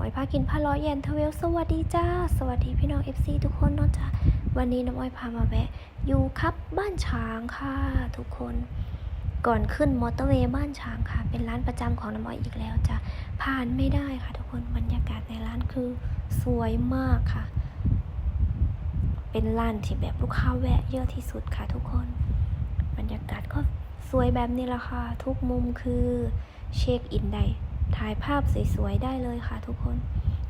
ำอ้อยพากินพะล้อเย็นทเวลสวัสดีจ้า สวัสดีพี่น้อง FC ทุกคนเนาะจ้าวันนี้น้ำอ้อยพามาแวะอยู่ครับบ้านช้างค่ะทุกคน ก่อนขึ้นมอเตอร์เวย์บ้านช้างค่ะ เป็นร้านประจำของน้ำอ้อยอีกแล้วจ้ะผ่านไม่ได้ค่ะ ทุกคนบรรยากาศในร้านคือสวยมากค่ะ เป็นร้านที่แบบลูกค้าแวะเยอะที่สุดค่ะ ทุกคน บรรยากาศก็สวยแบบนี้ละค่ะ ทุกมุมคือเช็คอินได้ ถ่ายภาพสวยๆได้เลยค่ะทุกคน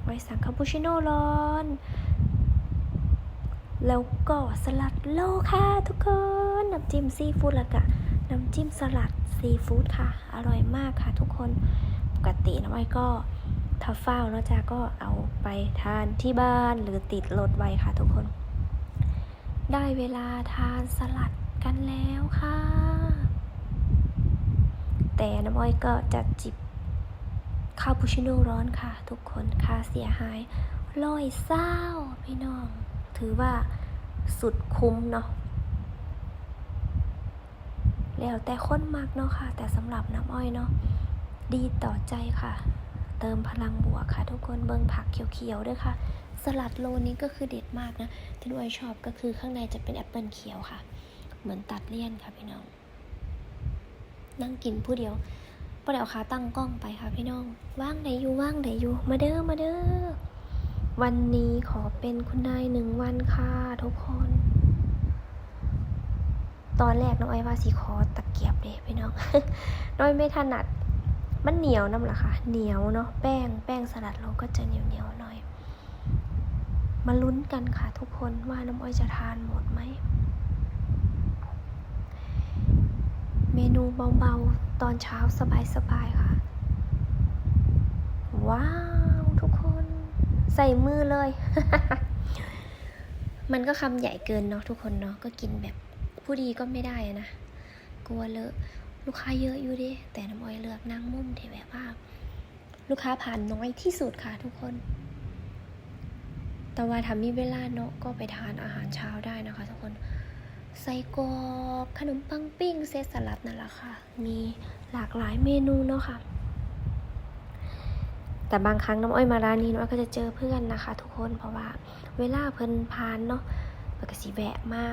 ไว้สั่งคาปูชิโน่ร้อน แล้วก็สลัดโลค่ะทุกคน น้ำจิ้มซีฟู้ดละกะ น้ำจิ้มสลัดซีฟู้ดค่ะ อร่อยมากค่ะทุกคน ปกติน้ำอ้อยก็ถ้าเฝ้าเนาะจ้าก็เอาไปทานที่บ้านหรือติดรถไว้ค่ะทุกคน ได้เวลาทานสลัดกันแล้วค่ะ แต่น้ำอ้อยก็จะจิบ คาปูชิโน่ร้อนค่ะ ทุกคนค่าเสียหายร้อยเศร้าพี่น้อง ถือว่าสุดคุ้มเนาะแล้วแต่คนมากเนาะค่ะ แต่สำหรับน้ำอ้อยเนาะดีต่อใจค่ะ เติมพลังบวกค่ะ ทุกคนเบิ่งผักเขียวๆด้วยค่ะ สลัดโลนี้ก็คือเด็ดมากนะ ที่น้อยชอบก็คือข้างในจะเป็นแอปเปิลเขียวค่ะ เหมือนตัดเลี่ยนค่ะพี่น้อง นั่งกินผู้เดียว พอเดี๋ยวขาตั้งกล้องไปค่ะพี่น้อง ว่างไหนอยู่ว่างไหนอยู่ มาเด้อมาเด้อ วันนี้ขอเป็นคุณนายหนึ่งวันค่ะทุกคน ตอนแรกน้องอ้ว่าสีคอตะเกียบเลยพี่น้องน้อยไม่ถนัด มันเหนียวน้ำละค่ะเหนียวเนาะแป้งแป้งสลัดเราก็จะเหนียวเหนียวหน่อย มาลุ้นกันค่ะทุกคนว่าน้ำอ้อยจะทานหมดไหม เมนูเบาๆ ตอนเช้าสบายๆ ค่ะ ว้าวทุกคน ใส่มือเลย มันก็คำใหญ่เกินเนาะทุกคนเนาะก็กินแบบผู้ดีก็ไม่ได้อะนะ กลัวเลอะลูกค้าเยอะอยู่ดิ แต่น้ำอ้อยเลือกนั่งมุมที่แบบว่า ลูกค้าผ่านน้อยที่สุดค่ะทุกคน แต่ว่าถ้ามีเวลาเนาะก็ไปทานอาหารเช้าได้นะคะทุกคน ไส้กรอกขนมปังปิ้งเซตสลัดนั่นแหละค่ะ มีหลากหลายเมนูเนาะค่ะ แต่บางครั้งน้ำอ้อยมาร้านนี้น้ำอ้อยก็จะเจอเพื่อนนะคะ ทุกคนเพราะว่า เวลาเพิ่นพานเนาะปกติแวะมา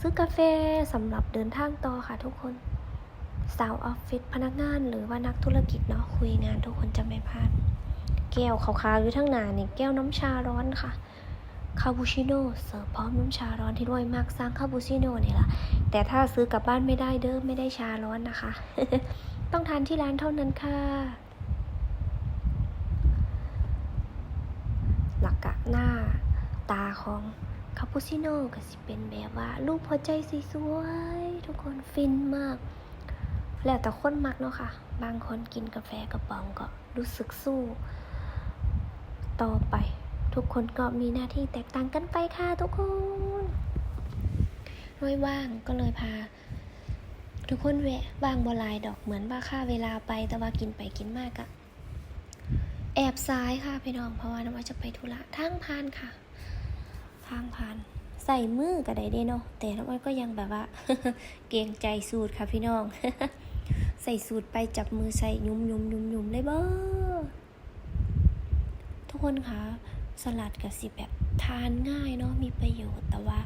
ซื้อกาแฟสำหรับเดินทางต่อค่ะทุกคนสาวออฟฟิศพนักงานหรือว่านักธุรกิจเนาะคุยงานทุกคนจะไม่พลาด แก้วขาวๆอยู่ทั้งหนาเนี่ยแก้วน้ำชาร้อนค่ะ คาปูชิโน่เสิร์ฟพร้อมน้ำชาร้อนที่ด้วยมากสร้างคาปูชิโน่เนี่ยล่ะแต่ถ้าซื้อกลับบ้านไม่ได้เด้อไม่ได้ชาร้อนนะคะ ต้องทานที่ร้านเท่านั้นค่ะ หลักกะหน้าตาของคาปูชิโน่ก็สิเป็นแบบว่ารูปหัวใจสวยทุกคนฟินมาก แล้วแต่คนมักเนาะค่ะ บางคนกินกาแฟกระป๋องก็รู้สึกสู้ ต่อไป ทุกคนก็มีหน้าที่แตกต่างกันไปค่ะทุกคนน้อยว่างก็เลยพา ทุกคนแวะว่างบลายดอกเหมือนว่าค่าเวลาไปแต่ว่ากินไปกินมากอะแอบซ้ายค่ะพี่น้องเพราะว่าน้องว่าจะไปธุระทางพานค่ะ ทางพาน ใส่มือก็ได้เด้เนาะแต่น้องอ้อยก็ยังแบบว่า เกรงใจสูตรค่ะพี่น้อง ใส่สูตรไปจับมือใส่ยุ่มยุ่มยุ่มยุ่มเลยเบ้อทุกคนคะ สลัดกับสิแบบทานง่ายเนาะมีประโยชน์แต่ว่า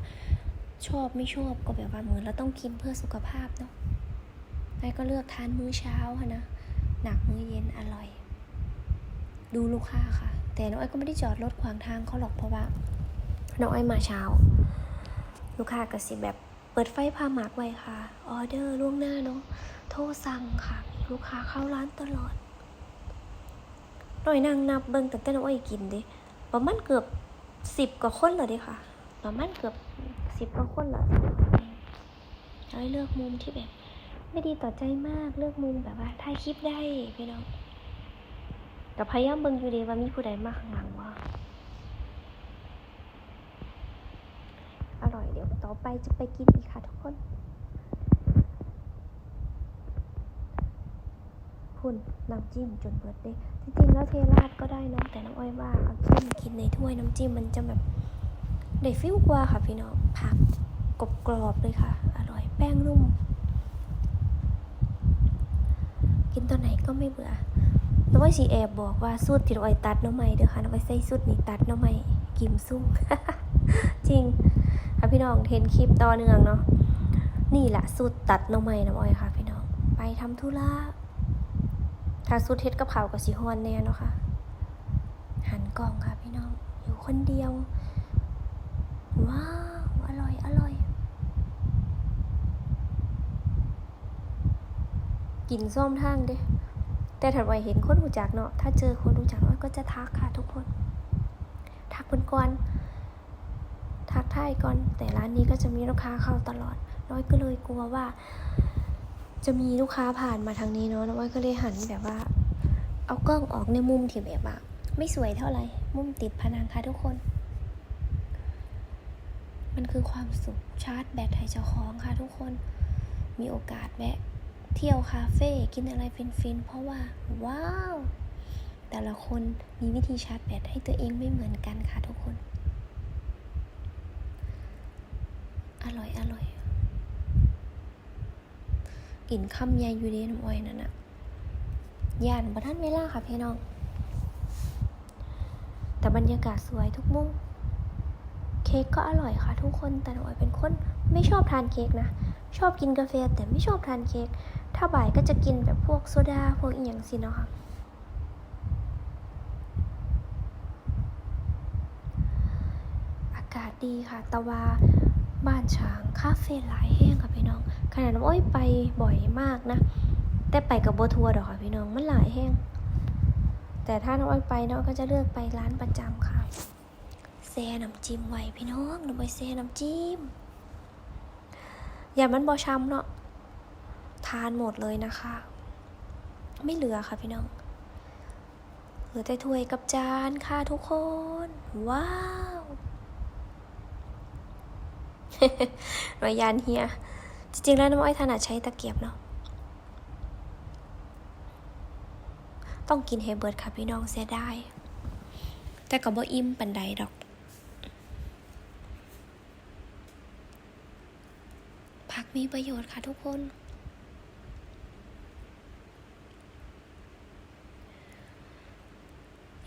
ชอบไม่ชอบก็แบบว่าเหมือนเราต้องกินเพื่อสุขภาพเนาะไอ้ก็เลือกทานมื้อเช้าค่ะนะหนักมื้อเย็นอร่อย ดูลูกค้าค่ะ แต่น้องไอ้ก็ไม่ได้จอดรถขวางทางเขาหรอกเพราะว่าน้องไอ้มาเช้า ลูกค้าก็สิแบบเปิดไฟพาหมากไว้ค่ะ ออเดอร์ล่วงหน้าเนาะโทรสั่งค่ะ ลูกค้าเข้าร้านตลอดหน่อยนางนับเบิ่งแต่แต่น้องไอ้กินดิ ประมาณเกือบสิบกว่าคนเลยดิค่ะ ประมาณเกือบสิบกว่าคนละเราเลือกมุมที่แบบ ไม่ดีต่อใจมากเลือกมุมแบบว่าถ่ายคลิปได้พี่น้องแต่พยายามเบิ่งอยู่ดีว่ามีผู้ใดมาข้างหลังว่าอร่อยเดี๋ยวต่อไปจะไปกินอีกค่ะทุกคน พุ่นน้ำจิ้มจนเบิดเลยจริงๆแล้วเทราดก็ได้เนอะแต่น้องอ้อยว่าเอาจิ้มกินในถ้วยน้ำจิ้มมันจะแบบได้ฟิลกว่าค่ะพี่น้องผักกรอบกรอบเลยค่ะ อร่อยแป้งนุ่ม กินตอนไหนก็ไม่เบื่อน้องไว้สีแอบบอกว่าสูตรที่เราไอ้ตัดน้องใหม่เด้อค่ะน้องไว้ใส่สูตรนี้ตัดน้องใหม่กิมซุ่มจริงค่ะพี่น้องเห็นคลิปต่อเนื่องเนาะนี่แหละสูตรตัดน้องใหม่น้องอ้อยค่ะ พี่น้องไปทำธุระ ถ้าสูตรเฮ็ดกับเขาวกับสีฮอนแน่เนาะค่ะ หันกล่องค่ะพี่น้อง อยู่คนเดียว ว้าว อร่อย อร่อย กินส้มทางเด้ แต่ถัดไวเห็นคนรู้จักเนาะ ถ้าเจอคนรู้จักน้อยก็จะทักค่ะทุกคน ทักเพิ่นก่อนทักทายก่อน แต่ร้านนี้ก็จะมีลูกค้าเข้าตลอด น้อยก็เลยกลัวว่า จะมีลูกค้าผ่านมาทางนี้เนาะน้อยก็เลยหันแบบว่า เอากล้องออกในมุมที่แบบว่าไม่สวยเท่าไหร่ มุมติดผนังค่ะทุกคน มันคือความสุขชาร์จแบตให้เจ้าของค่ะทุกคน มีโอกาสแวะเที่ยวคาเฟ่กินอะไรฟินๆเพราะว่า ว้าว แต่ละคนมีวิธีชาร์จแบตให้ตัวเองไม่เหมือนกันค่ะทุกคน อร่อยอร่อย กินคำใหญ่อยู่ดีน้ำอ้อยนั่นน่ะย่านประทันเวลาค่ะพี่น้อง แต่บรรยากาศสวยทุกมุม เค้กก็อร่อยค่ะ ทุกคน แต่น่อยเป็นคนไม่ชอบทานเค้กนะ ชอบกินกาแฟแต่ไม่ชอบทานเค้ก ถ้าบ่ายก็จะกินแบบพวกโซดาพวกอีหยังสิเนาะค่ะอากาศดีค่ะต่ว่าบ้านช้าง คาเฟ่หลายแห้งค่ะพี่น้อง นาดน้ำอ้อยไปบ่อยมากนะ แต่ไปกับโบทัวร์ดอกค่ะพี่น้องมันหลายแห้งแต่ถ้าน้องอ้อยไปน้องก็จะเลือกไปร้านประจำค่ะแซ่น้ำจิ้มไว้พี่น้องน้ำอ้อยแซ่น้ำจิ้มอย่ามันบอช้ำเนาะทานหมดเลยนะคะ ไม่เหลือค่ะพี่น้องเหลือแต่ถ้วยกับจานค่ะทุกคน ว้าวรอยยานเฮีย จริงๆแล้วน้ำอ้อยถนัดใช้ตะเกียบเนาะต้องกินเฮเบิร์ดค่ะพี่น้องเสียได้ แต่ก็บ่อิ่มปันใดดอก ผักมีประโยชน์ค่ะทุกคน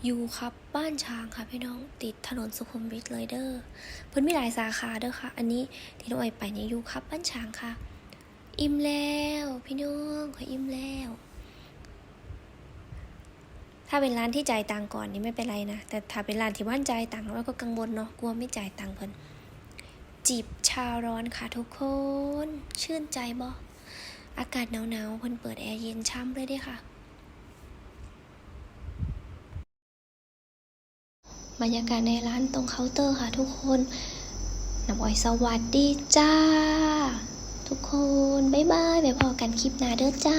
อยู่ครับบ้านช้างค่ะพี่น้องติดถนนสุขุมวิทเลยเด้อเพิ่นมีหลายสาขาเด้อค่ะ อันนี้ที่น้องไอไปเนี่ยอยู่ครับบ้านช้างค่ะ อิ่มแล้ว พี่น้องขออิ่มแล้ว ถ้าเป็นร้านที่จ่ายตังก่อนนี่ไม่เป็นไรนะแต่ถ้าเป็นร้านที่บ้านจ่ายตังแล้วก็กังวลเนาะกลัวไม่จ่ายตังเพิ่นจิบชาร้อนค่ะทุกคน ชื่นใจบ่อากาศหนาวๆเพิ่นเปิดแอร์เย็นช่ำเลยด้ค่ะ บรรยากาศในร้านตรงเคาน์เตอร์ค่ะทุกคนน้ำอ้อยสวัสดีจ้า ทุกคน บ๊ายบายไปพอกันคลิปหน้าเด้อจ้า